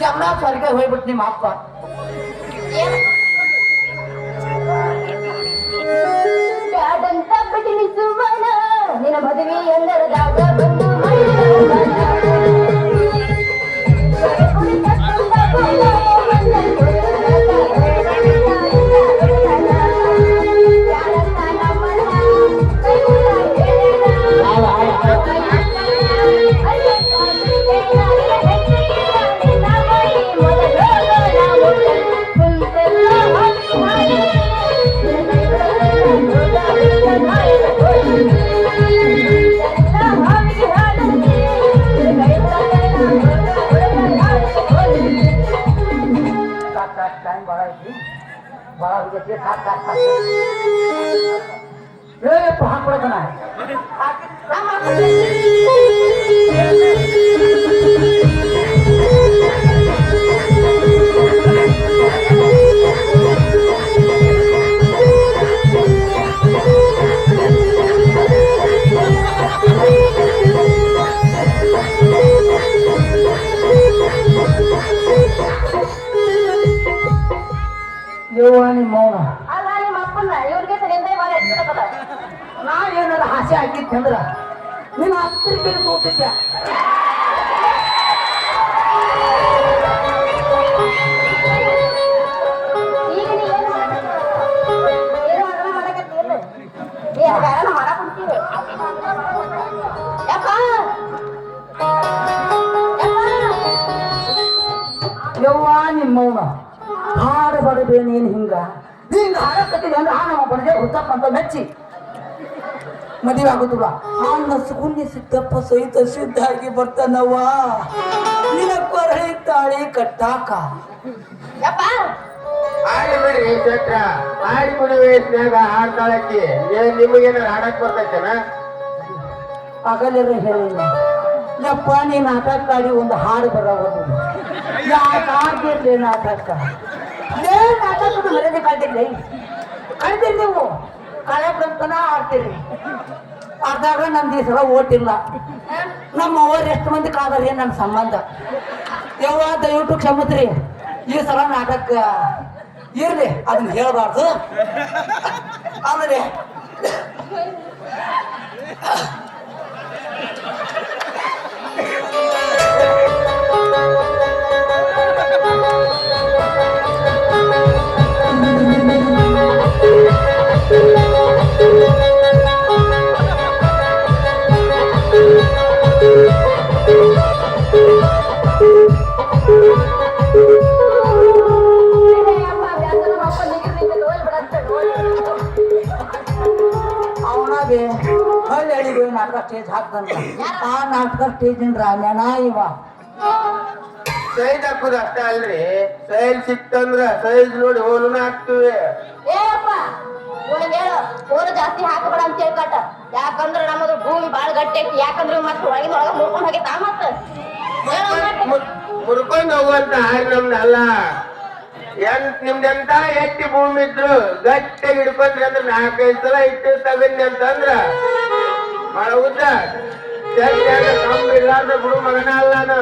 ಎಲ್ಲ ಸ್ವರ್ಗ ಹೋಗ್ಬಿಟ್ಟು ನಿಮ್ಮ ಅಪ್ಪ. ನಿನ್ನ ಮದುವೆ ಎಂದರದಾಗ बाळा तुझ्याकडे काय काय काय पहा पडत नाही ನಿಮ್ಮ ಮೌನ ಅಲ್ಲ ನಿಮ್ಮ ಅಪ್ಪನ ಇವ್ರಿಗೆ ಇವಾಗ ಎತ್ತಿರ್ತದ ನಾ ಏನಾರ ಹಾಸೆ ಹಾಕಿದ್ದೆ ಅಂದ್ರ ನಿನ್ನ ಹತ್ತಿರ ತೋತಿದ್ದೆ! ಯವ್ವ ನಿಮ್ಮ ಮೌನ ನೀನು ನೀನ್ ಹಿಂಗ ಹಿಂಗ ಹಾಡಕತ್ತಿದೆ ಅಂದ್ರೆ ಆ ನಮ್ಮ ಬಡದೆ ಹುತ್ತಪ್ಪ ಅಂತ ಮೆಚ್ಚಿ. ಮದುವೆ ಆಗುದಿಲ್ಲ. ಅವನ ಸುಗುಣಿ ಸಿದ್ದಪ್ಪ ಸಹಿತ ಸಿದ್ಧಾಗಿ ಬರ್ತಾನವ್ವ. ನಿನ ಕೊರಳಿ ತಾಳಿ ಕಟ್ಟಾಕ. ಯಪ್ಪ! ಆಡಿ ಬಿಡ್ರಿ ಚಕ್ರ ಆಡಿ ಬಿಡಿ ವಯಸ್ಸಿನಾಗ ಹಾಡ್ತಾಳಕ್ಕಿ. ಏನ್ ನಿಮಗೇನಾರ ಹಾಡಕ್ ಬರ್ತೈತೇನ? ಆಗಲಿರ ಹೇಳಿಲ್ಲ. ಯಪ್ಪ ನೀ ನಾಟಕ ಆಡಿ ಒಂದು ಹಾಡು ಬರೋದು ಯಾಕೆ ಆಡ್ತಿರ್ಲಿ ನಾಟಕ? ಲೇ ನಾಟಕದ ಕಳ್ದಿರ್ಲಿ ಕಳ್ತೀರಿ ನೀವು. ಕಳೆ ಬಿಡಂತನ ಆಡ್ತೀರಿ. ಅರ್ಧಾಗ ನಮ್ದು ಈ ಸಲ ಓಟಿಲ್ಲ ನಮ್ಮ ಅವ್ರು ಎಷ್ಟು ಮಂದಿ ಏನು ನನ್ನ ಸಂಬಂಧ. ಯವ್ವ, ದಯವಿಟ್ಟು ಕ್ಷಮತ್ರಿ ಈ ಸಲ ನಾಟಕ ಇರ್ಲಿ. ಅದನ್ನ ಹೇಳಬಾರ್ದು. ಆಮೇಲೆ ಹಳ್ಳಿ ನಾಟಕ ಸ್ಟೇಜ್ ಹಾಕ್ದಂತ ಆ ನಾಟಕ ಸ್ಟೇಜಿನ ರಾಮ್ಯಾನ ಇವ. ಸೈಜ್ ಹಾಕುದು ಅಷ್ಟ ಅಲ್ರಿ. ಸೈಜ್ ಸಿಕ್ತಂದ್ರ ಸೈಜ್ ನೋಡಿ ಹೋಲುನ ಹಾಕ್ತಿವಿ. ಏ ಅಪ್ಪ, ಇವ್ನಿಗ್ ಹೇಳು ಫೋನ್ ಜಾಸ್ತಿ ಹಾಕಬೇಡ ಅಂತ ಹೇಳ್ಕಟ್ಟ. ಯಾಕಂದ್ರ ನಮ್ಮದು ಭೂಮಿ ಬಾಳ ಗಟ್ಟಿ ಐತಿ. ಯಾಕಂದ್ರ ಮತ್ತೆ ಒಳಗಿನ ಒಳಗ ಮುರ್ಕೊಂಡ್ ಹೋಗೈತಾ ಮತ್ತ ಮತ್ತೆ. ಮುರ್ಕೊಂಡ್ ಹೋಗುವಂತ ಹಾರಿ ನಮ್ದಲ್ಲ ಅಲ್ಲ. ಎಂತ್ ನಿಮ್ದೆಂತ ಎಟ್ಟಿ ಭೂಮಿ ಇದ್ರು ಗಟ್ಟಿ ಹಿಡ್ಕೊಂಡ್ರಿ ಅಂದ್ರ ನಾಲ್ಕೈದು ಸಲ ಇಟ್ಟು ತಗನ್ನಿ ಅಂತಂದ್ರ ಬಾಳ ಉದ್ದ ಇರ್ಲಾರ್ದ ಬಿಡು ಮಗನ ಅಲ್ಲಾನು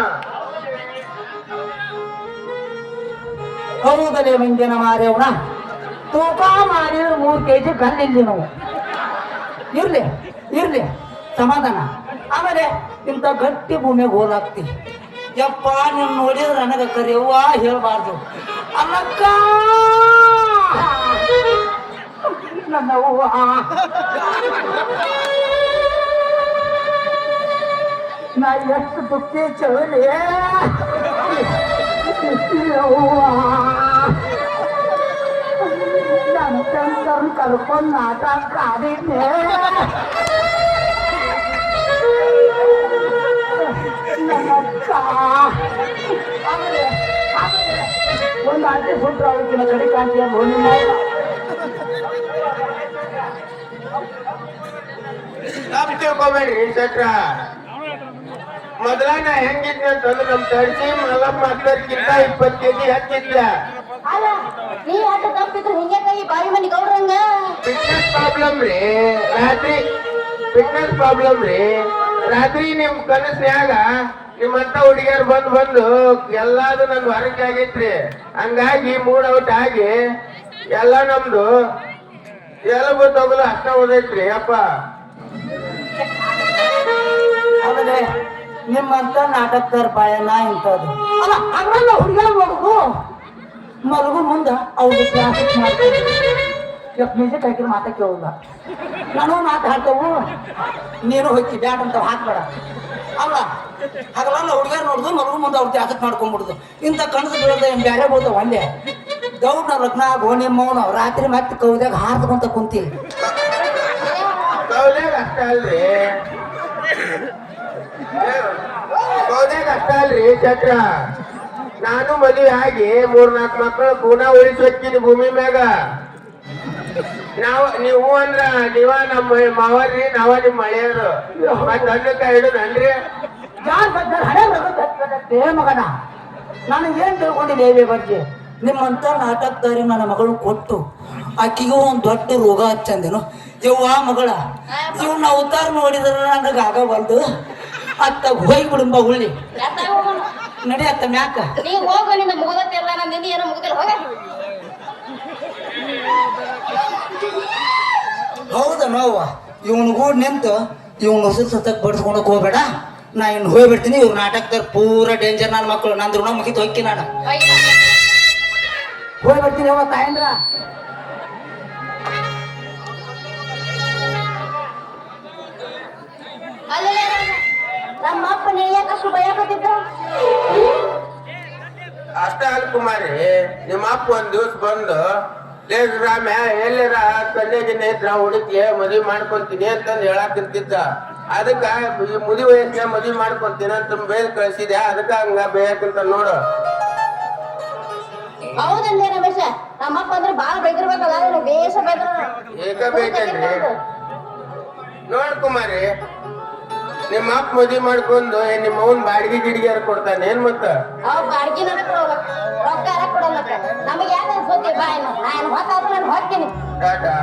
ಹೌದಲೇ ಮಂಜನ ಮಾರೇವಣ ತೂಕ ಮಾಡಿದ್ರೆ ಮೂರು ಕೆ ಜಿ ಗಲ್ಲಿಲ್ಲಿ ನಾವು. ಇರ್ಲಿ ಇರ್ಲಿ, ಸಮಾಧಾನ. ಆಮೇಲೆ ಇಂಥ ಗಟ್ಟಿ ಭೂಮಿಗೆ ಹೋದಾಕ್ತಿ ಯಪ್ಪ, ನೀನು ನೋಡಿದ್ರೆ ನನಗೆ ಕರೆಯವ್ವ ಹೇಳಬಾರ್ದು. ಅಲ್ಲಕ್ಕ! ನನ್ನವ್ವ ನಾ ಎಷ್ಟು ದುಃಖಿ ಚವಲಿ ನನ್ನ ತಂಕರ್ನ ಕರ್ಕೊಂಡು ನಾಟಕ ಆಡಿದ್ನೆ ನನ್ನಕ್ಕ ಆಮೇಲೆ ಆಮೇಲೆ ಒಂದು ಆಂಟಿ ಸುಟ್ರು ಅವಕ್ಕಿನ ಕಡೆ ಕಾಂತಿ ಹೋಗಿ ತಪ್ಪು ತಿಳ್ಕೊಬೇಡ್ರಿ ಶೆಟ್ರ ಮೊದಲ ನಾ ಅಂತ ಅಂತಂದ್ರೆ ನಮ್ ತಡ್ಸಿ ಮಲಮ್ಮ ಹತ್ತಕ್ಕಿಂತ ಇಪ್ಪತ್ತು ಕೆಜಿ ಹೆಚ್ಚಿದ್ದ. ಅಲ್ಲ ನೀ ಅಡ್ಡ ತಪ್ಪಿದ್ರು ಹಿಂಗೆ ಕೈ ಬಾಯಿ ಮನಿ ಗೌಡ್ರಂಗ? ಫಿಟ್ನೆಸ್ ಪ್ರಾಬ್ಲಮ್ ರೀ. ರಾತ್ರಿ ಫಿಟ್ನೆಸ್ ಪ್ರಾಬ್ಲಮ್ ರೀ. ರಾತ್ರಿ ನಿಮ್ ಕನಸ್ನ್ಯಾಗ ನಿಮ್ಮಂತ ಹುಡುಗಿಯರು ಬಂದು ಬಂದು ಎಲ್ಲಾದು ನನ್ ಹೊರಗೆ ಆಗೈತ್ರಿ. ಹಂಗಾಗಿ ಮೂಡ್ ಔಟ್ ಆಗಿ ಎಲ್ಲ ನಮ್ದು ಎಲಬು ತಗಲು ಅಷ್ಟ ಓದೈತ್ರಿ ಅಪ್ಪ. ನಿಮ್ಮಂತ ನಾಟಕಕಾರ ಬಾಯನ ಇಂಥದ್ದು. ಅಲ್ಲ ಅದ್ರಲ್ಲ ಹುಡುಗ ಮಲಗು ಮಲಗು ಮುಂದ ಅವ್ರಿಗೆ ಕ್ಲಾಸಿಕ್ ಮಾಡ್ತಾರೆ. ಮ್ಯೂಸಿಕ್ ಹಾಕಿದ್ರೆ ಮಾತಾ ಕೇಳಲ್ಲ ನಾನು ಮಾತು ಹಾಕವು ನೀನು ಹೋಗಿ ಬ್ಯಾಟ್ ಅಂತ ಹಾಕ್ಬೇಡ. ಅಲ್ಲ ಹಗಲಲ್ಲ ಹುಡುಗರು ನೋಡುದು ಮಲಗು ಮುಂದೆ ಅವ್ರ ಜಾತಕ ಮಾಡ್ಕೊಂಡ್ಬಿಡುದು. ಇಂಥ ಕಣ್ಣು ಬೀಳದ ಬೇರೆ ಬೋದ ಒಂದೇ? ಗೌಡ್ನ ಲಗ್ನ ಗೋಣಿ ಮೌನ ರಾತ್ರಿ ಮತ್ತೆ ಕೌದಾಗ ಹಾರ್ದ್ಕೊಂತ ಕುಂತಿ. ಅಷ್ಟೇ ಅಷ್ಟ ಅಲ್ರಿ. ಅಷ್ಟ ಅಲ್ರಿ ಚಕ್ರ. ನಾನು ಮದುವೆ ಆಗಿ ಮೂರ್ನಾಲ್ಕು ಮಕ್ಕಳು ಗುಣ ಉಳಿಸೋಕ್ಕಿನಿ ಭೂಮಿ ಮ್ಯಾಗ. ನಾವ್ ನೀವು ಅಂದ್ರ ನೀವ ನಮ್ಮ ಮಾವರ್ರಿ ನಾವ ನಿಮ್ ಮಳೆಯರು ಮತ್ತೆ ಅನ್ನಕ್ಕ ಹಿಡುದನ್ರಿ ಬರ್ತದೆ ಮಗನ ನಾನು ಏನ್ ತಿಳ್ಕೊಂಡಿದ್ದೇವೆ ಬಗ್ಗೆ ನಿಮ್ಮಂತ ನಾಟಕದಾರಿ ನನ್ನ ಮಗಳು ಕೊಟ್ಟು ಆಕಿಗೂ ಒಂದು ದೊಡ್ಡ ರೋಗ ಹಚ್ಚಂದೇನು. ಯವ್ವಾ ಮಗಳ, ಇವ್ನ ಅವತಾರ ನೋಡಿದ್ರೆ ನನಗೆ ಆಗಬಲ್ದು ಅತ್ತ ಹೋಗಿ ಬಿಡುಂಬ ಹೋಗೋಣ ನಡಿ ಅತ್ತ ಮ್ಯಾಕ. ನೀ ಹೋಗು ನಿನ್ನ ಮುಗ್ದತ್ತಿಲ್ಲ ನನ್ನ ನಿಂದ ಏನೋ ಮುಗ್ದಿಲ್ಲ ಹೋಗ. ಹೌದ ನೋವ ಇವನು ಕೂಡ ನಿಂತು ಇವ್ನ ಹೊಸ ಸತ್ಯಕ್ಕೆ ಬಡ್ಸ್ಕೊಳಕ್ ಹೋಗ್ಬೇಡ. ನಾ ಇನ್ನು ಹೋಗ್ಬಿಡ್ತೀನಿ ಇವ್ರ ನಾಟಕದಾಗ ಪೂರ ಡೇಂಜರ್ ನನ್ನ ಮಕ್ಕಳು ನಂದು ಋಣ ಮುಗಿತು ಹೊಕ್ಕಿ ನಾನು ಹೋಗಿ ಬರ್ತೀನಿ ಅವ ತಾಯಂದ್ರ. ಅಲ್ಲೇ ನಮ್ಮ ಅಪ್ಪ ನೀ ಯಾಕೆ ಅಷ್ಟು ಭಯಕತ್ತಿದ್ದ ಅಷ್ಟ ಅಲ್ ಕುಮಾರಿ ನಿಮ್ಮ ಅಪ್ಪ ಒಂದ್ ದಿವ್ಸ ಬಂದು ಲೇ ರಾಮ್ಯ ಎಲ್ಲರ? ಕನ್ಯೆ ಗಿನ್ನೆ ಇದ್ರ ಹುಡುಕಿ ಮದ್ವಿ ಮಾಡ್ಕೊಂತೀನಿ ಅಂತಂದು ಹೇಳಾಕಿರ್ತಿದ್ದ ಅದಕ್ಕ ಈ ಮುದಿ ವಯಸ್ಸಿನ ಮದ್ವಿ ಮಾಡ್ಕೊಂತೀನಿ ಅಂತ ಬೇರೆ ಕಳ್ಸಿದೆ ಅದಕ್ಕ ಹಂಗ ಬೇಕಂತ ನೋಡು. ಹೌದಲ್ಲೇ ರಮೇಶ ನಮ್ಮಪ್ಪ ಅಂದ್ರೆ ಬಾಳ ಬೇಕಿರ್ಬೇಕಲ್ಲ ಬೇಸ ಬೇಕ ಏಕ ನೋಡ್ ಕುಮಾರಿ ನಿಮ್ಮ ಅಪ್ಪ ಮದ್ವಿ ಮಾಡ್ಕೊಂಡು ನಿಮ್ಮ ಅವನ್ ಬಾಡಿಗೆ ಗಿಡಿಗೆ ಕೊಡ್ತಾನೆ ಏನ್ ಮತ್ತ? ಅವ್ ಬಾಡ್ಗಿ ನನಗ್ ಕೊಡಲ್ಲ ರೊಕ್ಕ ಯಾರ ಕೊಡಲ್ಲ ನಮಗೆ ಅನ್ಸೋತಿ ನಾನು ಹೊತ್ತಾದ್ರು ನಾನು ಹೋಗ್ತೀನಿ ಟಾಟಾ.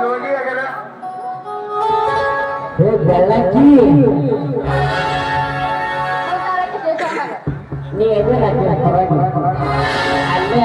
ನೋಡಿ ಹಾಗಾದ್ರೆ. ಬೆಳಕಿ ಕೂತಾಳಕ್ಕೆ ತಿಳ್ಸೋ ಮಗ. ನೀ. ಅಲ್ಲೇ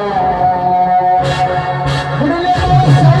감사합니다.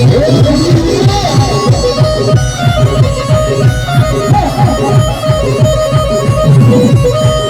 Thank you.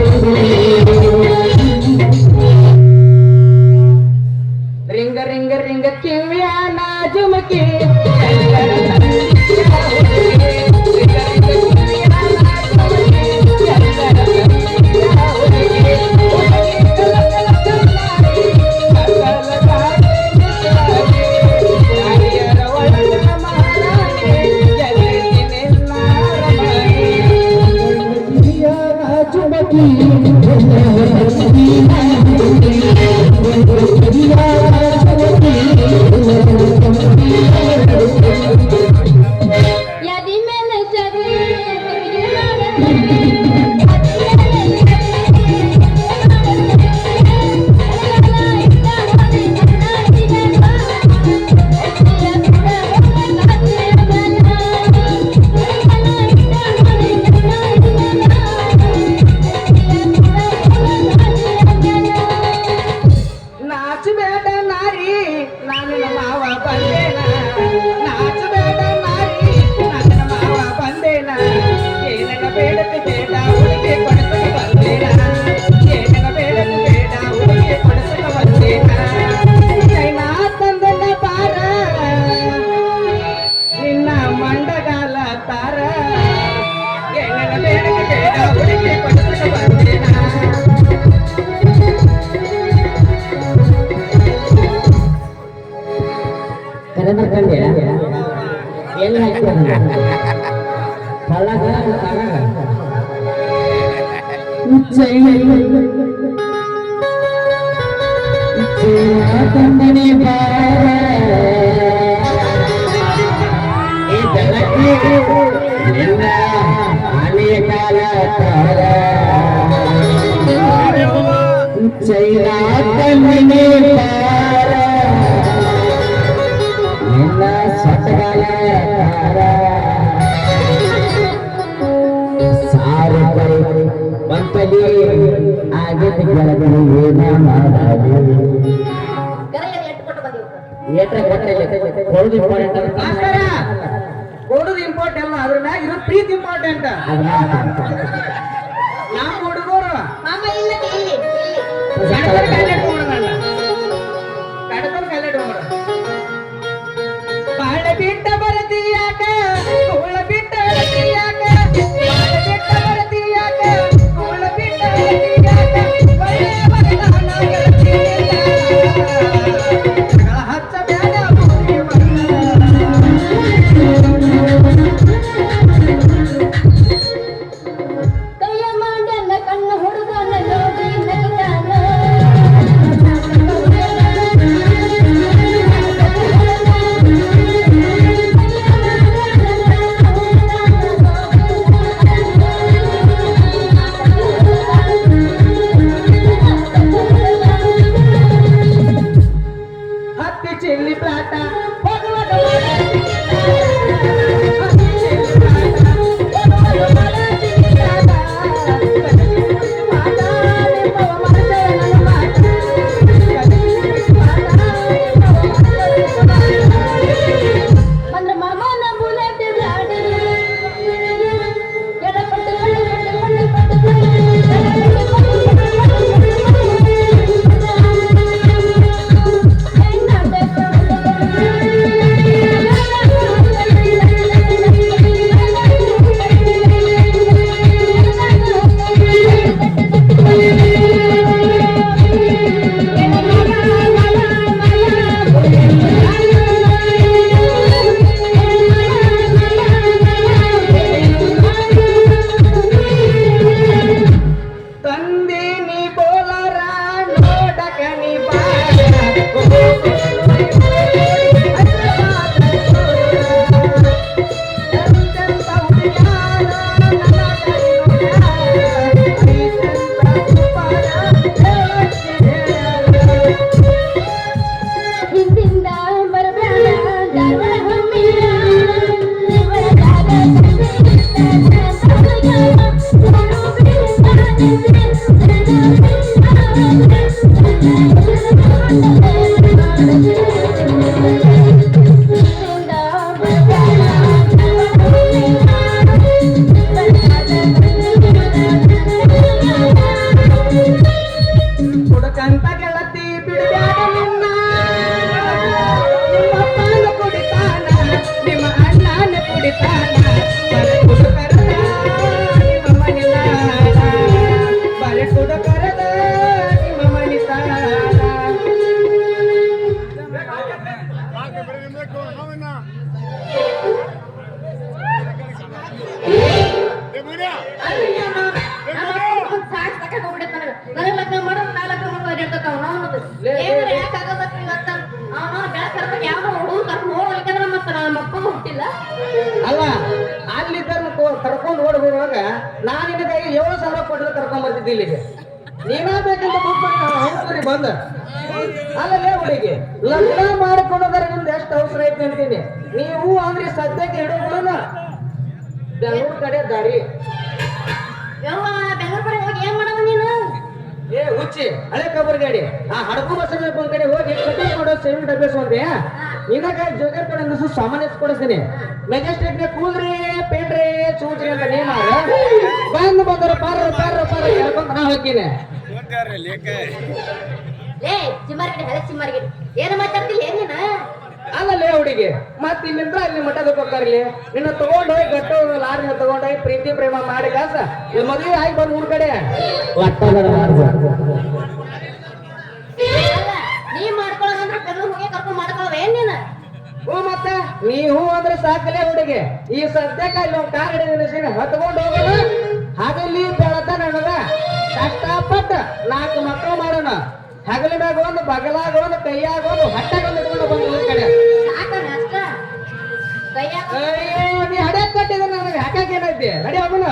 ಎಲ್ಲ ಕಳ್ಳಗ ತಂದನೆ ಎಲ್ಲ ಅನೇಕಾಲ ಚೈನಾ ತಂದನೆ ಪಾರ ಕೊಡೋದು ಇಂಪಾರ್ಟೆಂಟ್ ಅಲ್ಲ ಅದ್ರ ಮ್ಯಾಗ ಇರೋ ಪ್ರೀತಿ ಇಂಪಾರ್ಟೆಂಟ್ ನಾವು ಹುಡುಗರು ಹಳೆ ಕಬರ್ ಗಾಡಿ. ಆ ಹಡಕು ಬಸವ ಒಂದ್ ಕಡೆ ಹೋಗಿ ಕಟಿಂಗ್ ಮಾಡೋ ಸೇವಿಂಗ್ ಡಬ್ಬೆ ಸ್ವಂತ ಇದಕ್ಕೆ ಜೋಗರ್ ಕಡೆ ಅನ್ನಿಸು ಸಾಮಾನ್ಯ ಕೊಡಿಸ್ತೀನಿ. ಮೆಜೆಸ್ಟಿಕ್ನ ಕೂದ್ರಿ ಪೇಟ್ರಿ ಸೂಚ್ರಿ ಅಂತ ನೀನು ಬಂದ್ ಬಂದ್ರ ಪಾರ ಪಾರ ಪಾರ ಹೇಳ್ಕೊಂತ ನಾ ಹಾಕಿನಿ ಅಲ್ಲೇ ಏನು ಅಲ್ಲಲ್ಲೇ ಹುಡುಗಿ ಮತ್ತೆ ಇಲ್ಲಿಂದ ಅಲ್ಲಿ ಮಠದ ಹೋಗ್ತಾರಲ್ಲಿ ನಿನ್ನ ತಗೊಂಡೋಗಿ ಗಟ್ಟ ಲಾರಿ ತಗೊಂಡೋಗಿ ಪ್ರೀತಿ ಪ್ರೇಮ ಮಾಡಿ ಕಾಸ. ಇಲ್ಲಿ ಮದುವೆ ಆಗಿ ಬಂದು ಊರ್ ಕಡೆ. ಕರ್ಕೊಂಡ್ ಮಾಡ್ಕೊಳ್ಳೋದ ಏನ್ ನೀನು ಹ್ಞೂ ಮತ್ತ ನೀ ಹೂ ಅಂದ್ರೆ ಸಾಕಲೇ ಹುಡುಗಿ. ಈ ಸದ್ಯಕ್ಕೆ ಅಲ್ಲಿ ಒಂದು ಕಾರ್ ಹಿಡಿದ ಹತ್ಕೊಂಡು ಹೋಗೋಣ. ಹಗಲಿ ಬೆಳತ ನನಗ ಕಷ್ಟಪಟ್ಟ ನಾಲ್ಕು ಮಕ್ಕಳು ಮಾಡೋಣ. ಹಗಲಿನಾಗ ಒಂದು ಬಗಲಾಗ ಒಂದು ಕೈಯಾಗ ಒಂದು ಹಟ್ಟಾಗ ಒಂದು ಇಟ್ಕೊಂಡು ಬಂದು ಕಡೆ. ಅಯ್ಯೋ ನೀ ಹಡೆ ಕಟ್ಟಿದ್ರೆ ನನಗೆ. ಹಾಕಕ್ಕೆ ಏನೈತಿ ನಡಿ ಹೋಗೋಣ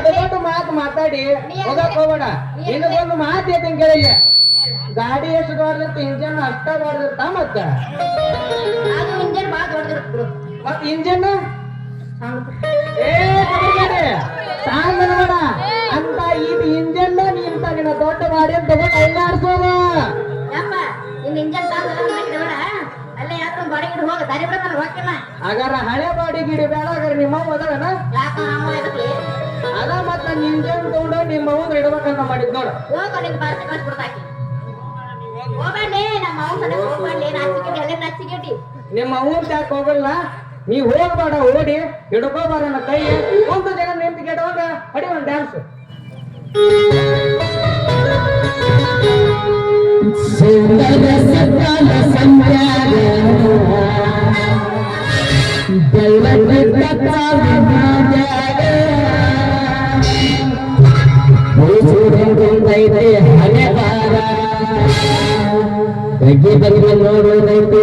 ದೊಡ್ಡ ದೊಡ್ಡ ಮಾತು ಮಾತಾಡಿ ಹೋಗಕ್ ಹೋಗೋಣ ನಿನಗೊಂದು ಮಾತು ಐತಿ ಕೇಳಿಲ್ಲ ಗಾಡಿ ಎಷ್ಟು ದೊಡ್ಡದಿರ್ತ ಇಂಜನ್ ಅಷ್ಟ ದೊಡ್ಡದಿರ್ತ ಮತ್ತ? ಅದು ಇಂಜನ್ ಸಾಂಗ್ ನೋಡ ಅಂತ ಇದು ಇಂಜನ್ ನಿಂತ ನಿನ್ನ ದೊಡ್ಡ ಗಾಡಿ ಅಂತ ತಗೊಂಡು ಅಲ್ಲಾಡ್ಸೋದು ಹಾಗಾರ ಹಳೆ ಬಾಡಿ ಗಿಡಿ ಬೇಡ ನಿಮ್ಮ ಎದಕ್ಲಿ ಅದ ಮತ್ತ ನಿಂಜನ್ ತಗೊಂಡ ನಿಮ್ಮ ಅವ್ನ ಇಡಬೇಕಂತ ಮಾಡಿದ್ ನೋಡ. ಹೋಗ ನಿನ್ ಬಾರ್ಸಿ ಕಳ್ಸ್ಬಿಡ್ತಾಕಿ ಹೋಗ್ಬೇಡಿ ನಮ್ಮ ಅವ್ನ ಸಲ ಹೋಗ್ಬೇಡಿ ನಾಚಿಕೆಟಿ ಅಲ್ಲೇ ನಾಚಿಕೆಟಿ ನಿಮ್ಮ ಅವ್ನ ಯಾಕೆ ಹೋಗಲ್ಲ. ನೀ ಹೋಗ್ಬೇಡ ಓಡಿ ಹಿಡ್ಕೋಬಾರ ನನ್ನ ಕೈ ಒಂದು ಜನ ನಿಂತು ಕೆಡವಾಗ ಅಡಿ ಒಂದು ಡ್ಯಾನ್ಸ್ ಸುಂದರ ಬೆಳಗ್ಗೆ ಕಾವಿನಾಗ ಮುಸುರೈತೆ ಹಣೆ ಬಾರ ಬೆಗ್ಗೆ ಬಂದು ನೋಡೋದೈತೆ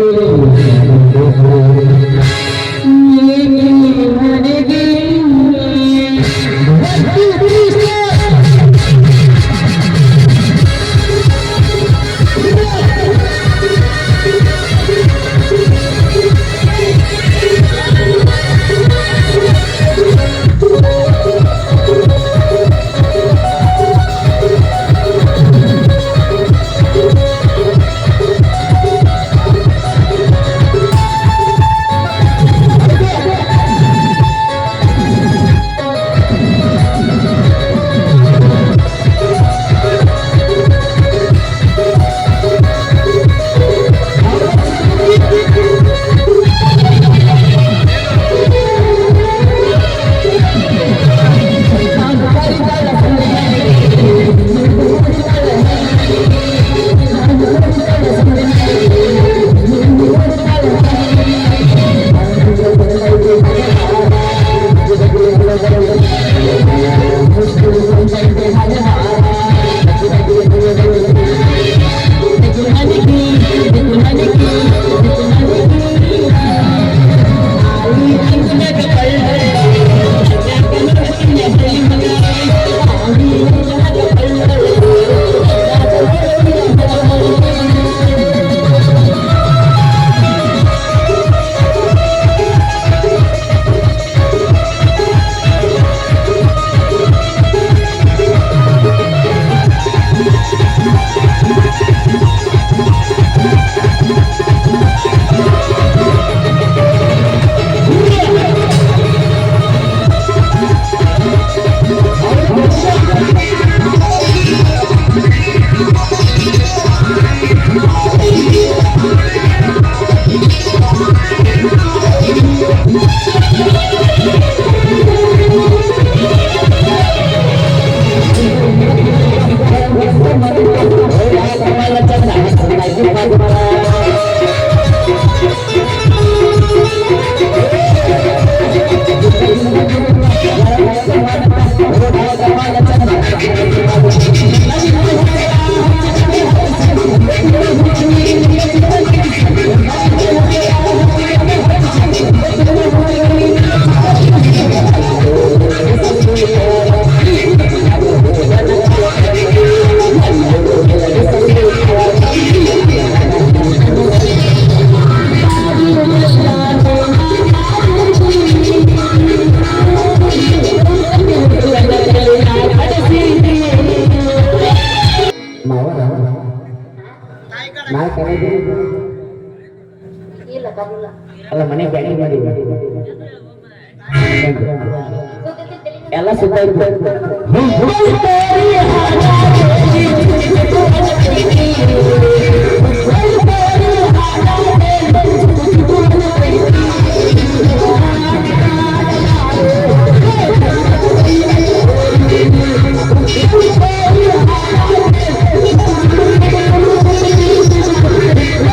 ನಾ ಕಲಿತೀನಿ ಇಲ್ಲ ಕಲಿಲ್ಲ ಅಲ್ಲ ಮನೆ ಬ್ಯಾನಿ ಮಾಡಿ ಸುದ್ದಿ ತಲಿ ಎಲ್ಲ ಸುತ್ತ ಇರ್ತದೆ